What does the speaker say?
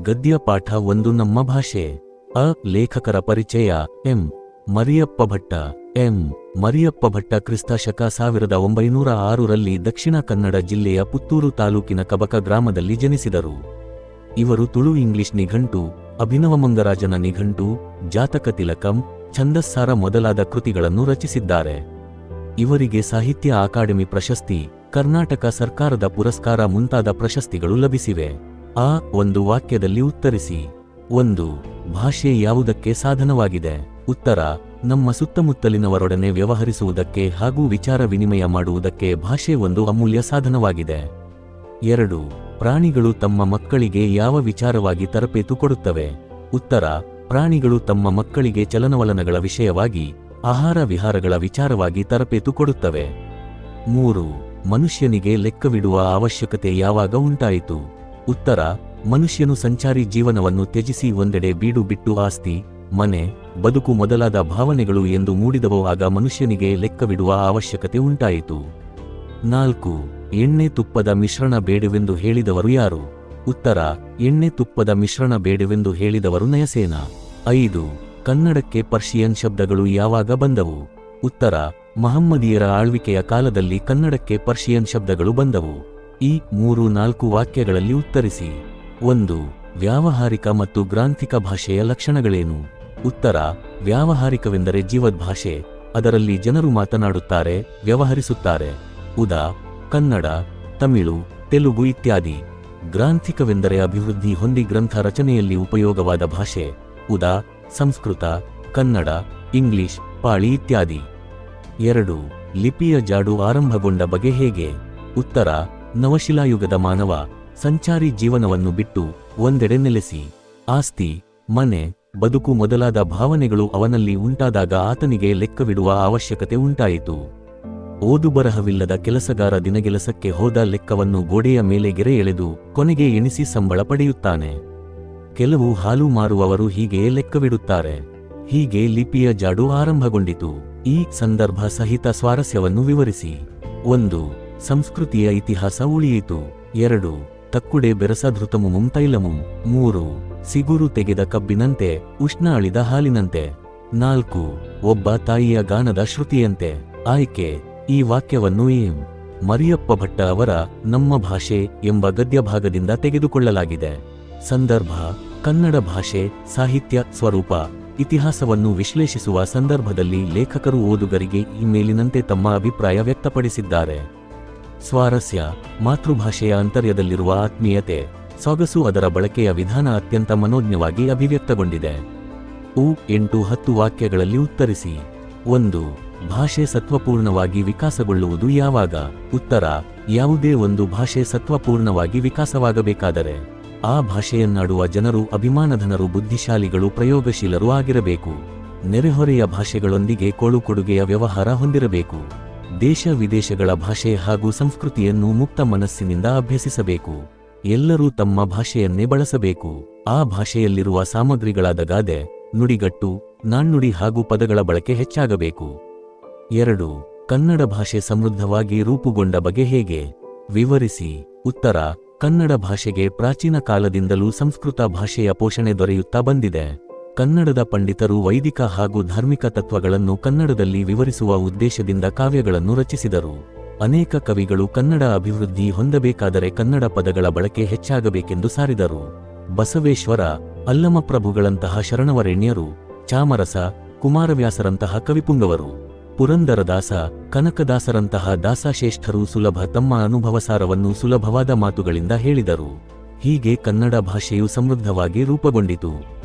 ಗದ್ಯ ಪಾಠ ಒಂದು ನಮ್ಮ ಭಾಷೆ. ಅ, ಲೇಖಕರ ಪರಿಚಯ. ಎಂ, ಮರಿಯಪ್ಪ ಭಟ್ಟ. ಎಂ, ಮರಿಯಪ್ಪ ಭಟ್ಟ ಕ್ರಿಸ್ತ ಶಕ ಸಾವಿರದ ಒಂಬೈನೂರ ಆರರಲ್ಲಿ ದಕ್ಷಿಣ ಕನ್ನಡ ಜಿಲ್ಲೆಯ ಪುತ್ತೂರು ತಾಲೂಕಿನ ಕಬಕ ಗ್ರಾಮದಲ್ಲಿ ಜನಿಸಿದರು. ಇವರು ತುಳು ಇಂಗ್ಲಿಷ್ ನಿಘಂಟು, ಅಭಿನವಮಂಗರಾಜನ ನಿಘಂಟು, ಜಾತಕ ತಿಲಕಂ, ಛಂದಸ್ಸಾರ ಮೊದಲಾದ ಕೃತಿಗಳನ್ನು ರಚಿಸಿದ್ದಾರೆ. ಇವರಿಗೆ ಸಾಹಿತ್ಯ ಅಕಾಡೆಮಿ ಪ್ರಶಸ್ತಿ, ಕರ್ನಾಟಕ ಸರ್ಕಾರದ ಪುರಸ್ಕಾರ ಮುಂತಾದ ಪ್ರಶಸ್ತಿಗಳು ಲಭಿಸಿವೆ. ಆ ಒಂದು ವಾಕ್ಯದಲ್ಲಿ ಉತ್ತರಿಸಿ, ಒಂದು, ಭಾಷೆ ಯಾವುದಕ್ಕೆ ಸಾಧನವಾಗಿದೆ? ಉತ್ತರ, ನಮ್ಮ ಸುತ್ತಮುತ್ತಲಿನವರೊಡನೆ ವ್ಯವಹರಿಸುವುದಕ್ಕೆ ಹಾಗೂ ವಿಚಾರ ವಿನಿಮಯ ಮಾಡುವುದಕ್ಕೆ ಭಾಷೆ ಒಂದು ಅಮೂಲ್ಯ ಸಾಧನವಾಗಿದೆ. ಎರಡು, ಪ್ರಾಣಿಗಳು ತಮ್ಮ ಮಕ್ಕಳಿಗೆ ಯಾವ ವಿಚಾರವಾಗಿ ತರಬೇತು ಕೊಡುತ್ತವೆ? ಉತ್ತರ, ಪ್ರಾಣಿಗಳು ತಮ್ಮ ಮಕ್ಕಳಿಗೆ ಚಲನವಲನಗಳ ವಿಷಯವಾಗಿ, ಆಹಾರ ವಿಹಾರಗಳ ವಿಚಾರವಾಗಿ ತರಬೇತು ಕೊಡುತ್ತವೆ. ಮೂರು, ಮನುಷ್ಯನಿಗೆ ಲೆಕ್ಕವಿಡುವ ಅವಶ್ಯಕತೆ ಯಾವಾಗ ಉಂಟಾಯಿತು? ಉತ್ತರ, ಮನುಷ್ಯನು ಸಂಚಾರಿ ಜೀವನವನ್ನು ತ್ಯಜಿಸಿ ಒಂದೆಡೆ ಬೀಡು ಬಿಟ್ಟು ಆಸ್ತಿ, ಮನೆ, ಬದುಕು ಮೊದಲಾದ ಭಾವನೆಗಳು ಎಂದು ಮೂಡಿದವೋ ಆಗ ಮನುಷ್ಯನಿಗೆ ಲೆಕ್ಕವಿಡುವ ಅವಶ್ಯಕತೆ ಉಂಟಾಯಿತು. ನಾಲ್ಕು, ಎಣ್ಣೆ ತುಪ್ಪದ ಮಿಶ್ರಣ ಬೇಡವೆಂದು ಹೇಳಿದವರು ಯಾರು? ಉತ್ತರ, ಎಣ್ಣೆ ತುಪ್ಪದ ಮಿಶ್ರಣ ಬೇಡವೆಂದು ಹೇಳಿದವರು ನಯಸೇನ. ಐದು, ಕನ್ನಡಕ್ಕೆ ಪರ್ಷಿಯನ್ ಶಬ್ದಗಳು ಯಾವಾಗ ಬಂದವು? ಉತ್ತರ, ಮಹಮ್ಮದಿಯರ ಆಳ್ವಿಕೆಯ ಕಾಲದಲ್ಲಿ ಕನ್ನಡಕ್ಕೆ ಪರ್ಷಿಯನ್ ಶಬ್ದಗಳು ಬಂದವು. ಈ ಮೂರು ನಾಲ್ಕು ವಾಕ್ಯಗಳಲ್ಲಿ ಉತ್ತರಿಸಿ. ಒಂದು, ವ್ಯಾವಹಾರಿಕ ಮತ್ತು ಗ್ರಾಂಥಿಕ ಭಾಷೆಯ ಲಕ್ಷಣಗಳೇನು? ಉತ್ತರ, ವ್ಯಾವಹಾರಿಕವೆಂದರೆ ಜೀವದ್ಭಾಷೆ, ಅದರಲ್ಲಿ ಜನರು ಮಾತನಾಡುತ್ತಾರೆ, ವ್ಯವಹರಿಸುತ್ತಾರೆ. ಉದಾ, ಕನ್ನಡ, ತಮಿಳು, ತೆಲುಗು ಇತ್ಯಾದಿ. ಗ್ರಾಂಥಿಕವೆಂದರೆ ಅಭಿವೃದ್ಧಿ ಹೊಂದಿ ಗ್ರಂಥ ರಚನೆಯಲ್ಲಿ ಉಪಯೋಗವಾದ ಭಾಷೆ. ಉದಾ, ಸಂಸ್ಕೃತ, ಕನ್ನಡ, ಇಂಗ್ಲಿಷ್, ಪಾಳಿ ಇತ್ಯಾದಿ. ಎರಡು, ಲಿಪಿಯ ಜಾಡು ಆರಂಭಗೊಂಡ ಬಗೆ ಹೇಗೆ? ಉತ್ತರ ನವಶಿಲಾಯುಗದ ಮಾನವ ಸಂಚಾರಿ ಜೀವನವನ್ನು ಬಿಟ್ಟು ಒಂದೆಡೆ ನೆಲೆಸಿ, ಆಸ್ತಿ, ಮನೆ, ಬದುಕು ಮೊದಲಾದ ಭಾವನೆಗಳು ಅವನಲ್ಲಿ ಉಂಟಾದಾಗ ಆತನಿಗೆ ಲೆಕ್ಕವಿಡುವ ಅವಶ್ಯಕತೆ ಉಂಟಾಯಿತು. ಓದು ಬರಹವಿಲ್ಲದ ಕೆಲಸಗಾರ ದಿನಗೆಲಸಕ್ಕೆ ಹೋದ ಲೆಕ್ಕವನ್ನು ಗೋಡೆಯ ಮೇಲೆ ಗೆರೆ ಎಳೆದು ಕೊನೆಗೆ ಎಣಿಸಿ ಸಂಬಳ ಪಡೆಯುತ್ತಾನೆ. ಕೆಲವು ಹಾಲು ಮಾರುವವರು ಹೀಗೆ ಲೆಕ್ಕವಿಡುತ್ತಾರೆ. ಹೀಗೆ ಲಿಪಿಯ ಜಾಡು ಆರಂಭಗೊಂಡಿತು. ಈ ಸಂದರ್ಭ ಸಹಿತ ಸ್ವಾರಸ್ಯವನ್ನು ವಿವರಿಸಿ. ಒಂದು ಸಂಸ್ಕೃತಿಯ ಇತಿಹಾಸ ಉಳಿಯಿತು. ಎರಡು, ತಕ್ಕುಡೆ ಬೆರಸಧೃತಮುಮುಂ ತೈಲಮುಂ ಮೂರು, ಸಿಗುರು ತೆಗೆದ ಕಬ್ಬಿನಂತೆ, ಉಷ್ಣ ಅಳಿದ ಹಾಲಿನಂತೆ. ನಾಲ್ಕು, ಒಬ್ಬ ತಾಯಿಯ ಗಾನದ ಶ್ರುತಿಯಂತೆ. ಆಯ್ಕೆ, ಈ ವಾಕ್ಯವನ್ನು ಏಂ. ಮರಿಯಪ್ಪ ಭಟ್ಟ ಅವರ ನಮ್ಮ ಭಾಷೆ ಎಂಬ ಗದ್ಯ ಭಾಗದಿಂದ ತೆಗೆದುಕೊಳ್ಳಲಾಗಿದೆ. ಸಂದರ್ಭ, ಕನ್ನಡ ಭಾಷೆ ಸಾಹಿತ್ಯ ಸ್ವರೂಪ. ಇತಿಹಾಸವನ್ನು ವಿಶ್ಲೇಷಿಸುವ ಸಂದರ್ಭದಲ್ಲಿ ಲೇಖಕರು ಓದುಗರಿಗೆ ಈ ಮೇಲಿನಂತೆ ತಮ್ಮ ಅಭಿಪ್ರಾಯ ವ್ಯಕ್ತಪಡಿಸಿದ್ದಾರೆ. ಸ್ವಾರಸ್ಯ, ಮಾತೃಭಾಷೆಯ ಅಂತರ್ಯದಲ್ಲಿರುವ ಆತ್ಮೀಯತೆ, ಸೊಗಸು ಅದರ ಬಳಕೆಯ ವಿಧಾನ ಅತ್ಯಂತ ಮನೋಜ್ಞವಾಗಿ ಅಭಿವ್ಯಕ್ತಗೊಂಡಿದೆ. ಉ ಎಂಟು ಹತ್ತು ವಾಕ್ಯಗಳಲ್ಲಿ ಉತ್ತರಿಸಿ. ಒಂದು, ಭಾಷೆ ಸತ್ವಪೂರ್ಣವಾಗಿ ವಿಕಾಸಗೊಳ್ಳುವುದು ಯಾವಾಗ? ಉತ್ತರ, ಯಾವುದೇ ಒಂದು ಭಾಷೆ ಸತ್ವಪೂರ್ಣವಾಗಿ ವಿಕಾಸವಾಗಬೇಕಾದರೆ. ಆ ಭಾಷೆಯನ್ನಾಡುವ ಜನರು, ಅಭಿಮಾನಧನರು, ಬುದ್ಧಿಶಾಲಿಗಳು, ಪ್ರಯೋಗಶೀಲರು ಆಗಿರಬೇಕು. ನೆರೆಹೊರೆಯ ಭಾಷೆಗಳೊಂದಿಗೆ ಕೊಡುಕೊಡುಗೆಯ ವ್ಯವಹಾರ ಹೊಂದಿರಬೇಕು. ದೇಶ ವಿದೇಶಗಳ ಭಾಷೆ ಹಾಗೂ ಸಂಸ್ಕೃತಿಯನ್ನು ಮುಕ್ತ ಮನಸ್ಸಿನಿಂದ ಅಭ್ಯಸಿಸಬೇಕು. ಎಲ್ಲರೂ ತಮ್ಮ ಭಾಷೆಯನ್ನೇ ಬಳಸಬೇಕು. ಆ ಭಾಷೆಯಲ್ಲಿರುವ ಸಾಮಗ್ರಿಗಳಾದ ಗಾದೆ, ನುಡಿಗಟ್ಟು, ನಾಣ್ಣುಡಿ ಹಾಗೂ ಪದಗಳ ಬಳಕೆ ಹೆಚ್ಚಾಗಬೇಕು. ಎರಡು, ಕನ್ನಡ ಭಾಷೆ ಸಮೃದ್ಧವಾಗಿ ರೂಪುಗೊಂಡ ಬಗೆ ಹೇಗೆ? ವಿವರಿಸಿ. ಉತ್ತರ, ಕನ್ನಡ ಭಾಷೆಗೆ ಪ್ರಾಚೀನ ಕಾಲದಿಂದಲೂ ಸಂಸ್ಕೃತ ಭಾಷೆಯ ಪೋಷಣೆ ದೊರೆಯುತ್ತಾ ಬಂದಿದೆ. ಕನ್ನಡದ ಪಂಡಿತರು ವೈದಿಕ ಹಾಗೂ ಧಾರ್ಮಿಕ ತತ್ವಗಳನ್ನು ಕನ್ನಡದಲ್ಲಿ ವಿವರಿಸುವ ಉದ್ದೇಶದಿಂದ ಕಾವ್ಯಗಳನ್ನು ರಚಿಸಿದರು. ಅನೇಕ ಕವಿಗಳು ಕನ್ನಡ ಅಭಿವೃದ್ಧಿ ಹೊಂದಬೇಕಾದರೆ ಕನ್ನಡ ಪದಗಳ ಬಳಕೆ ಹೆಚ್ಚಾಗಬೇಕೆಂದು ಸಾರಿದರು. ಬಸವೇಶ್ವರ, ಅಲ್ಲಮಪ್ರಭುಗಳಂತಹ ಶರಣವರೆಣ್ಯರು, ಚಾಮರಸ, ಕುಮಾರವ್ಯಾಸರಂತಹ ಕವಿಪುಂಗವರು, ಪುರಂದರದಾಸ, ಕನಕದಾಸರಂತಹ ದಾಸಶ್ರೇಷ್ಠರು ಸುಲಭ ತಮ್ಮ ಅನುಭವಸಾರವನ್ನು ಸುಲಭವಾದ ಮಾತುಗಳಿಂದ ಹೇಳಿದರು. ಹೀಗೆ ಕನ್ನಡ ಭಾಷೆಯು ಸಮೃದ್ಧವಾಗಿ ರೂಪುಗೊಂಡಿತು.